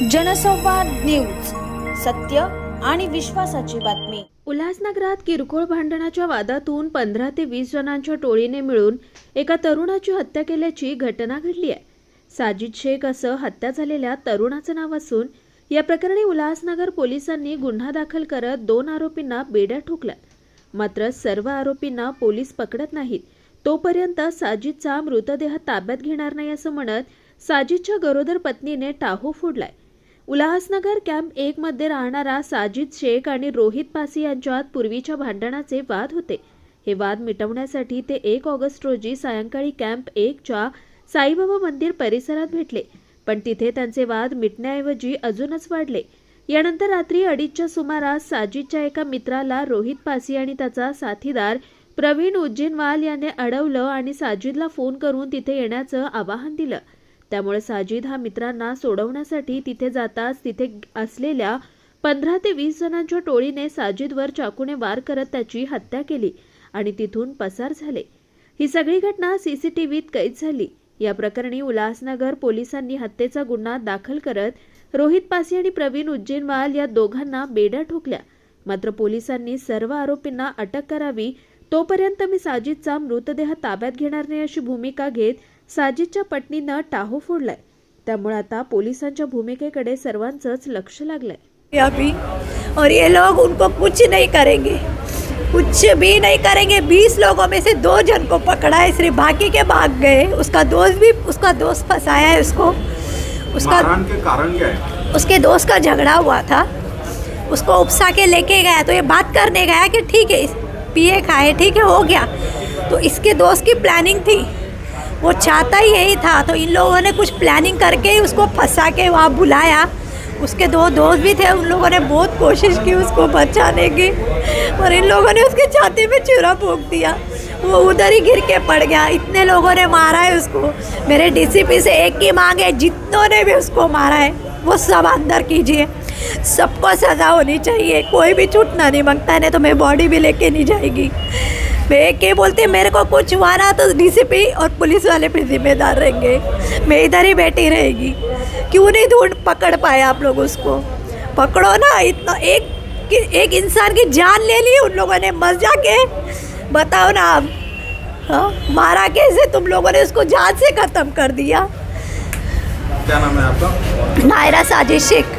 जनसंवाद न्यूज सत्य आणि विश्वासाची बातमी. उल्हासनगरात किरकोळ भांडणाच्या वादातून पंधरा ते वीस जणांच्या टोळीने मिळून एका तरुणाची हत्या केल्याची घटना घडली आहे. साजिद शेख असं हत्या झालेल्या तरुणाचं नाव असून या प्रकरणी उल्हासनगर पोलिसांनी गुन्हा दाखल करत दोन आरोपींना बेड्या ठोकल्या मात्र सर्व आरोपींना पोलीस पकडत नाहीत. तोपर्यंत साजिदचा मृतदेह ताब्यात घेणार नाही असं म्हणत साजिदच्या गरोदर पत्नीने टाहो फोडलाय. उल्हासनगर कॅम्प एक मध्ये राहणारा साजिद शेख आणि रोहित पासी यांच्यात पूर्वीच्या भांडणाचे वाद होते. हे वाद मिटवण्यासाठी ते एक ऑगस्ट रोजी सायंकाळी कॅम्प एकच्या साईबाबा मंदिर परिसरात भेटले. पण तिथे त्यांचे वाद मिटण्याऐवजी अजूनच वाढले. यानंतर रात्री अडीचच्या सुमारास साजिदच्या एका मित्राला रोहित पासी आणि त्याचा साथीदार प्रवीण उज्जैनवाल याने अडवलं आणि साजिदला फोन करून तिथे येण्याचं आवाहन दिलं. त्यामुळे साजिद हा मित्रांना सोडवण्यासाठी तिथे जाताच तिथे असलेल्या पंधरा ते वीस जणांच्या टोळीने साजिदवर चाकूने वार करत त्याची हत्या केली आणि तिथून पसार झाले. ही सगळी घटना सीसीटीव्हीत कैद झाली. या प्रकरणी उल्हासनगर पोलिसांनी हत्येचा गुन्हा दाखल करत रोहित पासी आणि प्रवीण उज्जैनवाल या दोघांना बेड्या ठोकल्या. मात्र पोलिसांनी सर्व आरोपींना अटक करावी तोपर्यंत मी साजिदचा मृतदेह ताब्यात घेणार नाही अशी भूमिका घेत साजिदच्या पत्नीनं टाहो फोडलाय. त्यामुळे आता पोलिसांच्या भूमिकेकडे सर्वांचंच लक्ष लागलंय. अभी और ये लोग उनको कुछ नहीं करेंगे. कुछ भी नहीं करेंगे. बीस लोगों में से दो जन को पकड़ा है. सिर्फ बाकी के भाग गए. उसका दोस्त भी उसका दोस्त फंसाया है उसको. उसका के कारण क्या है? उसके दोस्त का झगड़ा हुआ था. उसको उपसा के लेके गया. तो ये बात करने गया कि ठीक है पिए, खाए, ठीक है, हो गया। तो इसके दोस्त की प्लानिंग थी। वो चाहता ही यही था तो इन लोगों ने कुछ प्लानिंग करके ही उसको फंसा के वहाँ बुलाया। उसके दो दोस्त भी थे, उन लोगों ने बहुत कोशिश की उसको बचाने की और इन लोगों ने उसके छाती में चूरा फूक दिया। वो उधर ही गिर के पड़ गया। इतने लोगों ने मारा है उसको। मेरे डीसीपी से एक ही मांग है, जितनों ने भी उसको मारा है, वो सब अंदर कीजिए। सबको सज़ा होनी चाहिए। कोई भी छूटना नहीं माँगता है नहीं तो मैं बॉडी भी लेके नहीं जाएगी। मैं एक ही बोलती मेरे को कुछ हुआ ना तो डीसीपी और पुलिस वाले भी जिम्मेदार रहेंगे। मैं इधर ही बैठी रहेगी। क्यों नहीं ढूंढ पकड़ पाए आप लोग उसको? पकड़ो ना इतना एक एक इंसान की जान ले ली उन लोगों ने मज़ा के बताओ ना आप। हाँ मारा कैसे? तुम लोगों ने उसको जान से ख़त्म कर दिया। क्या नाम है आपका? नायरा साजिश शेख।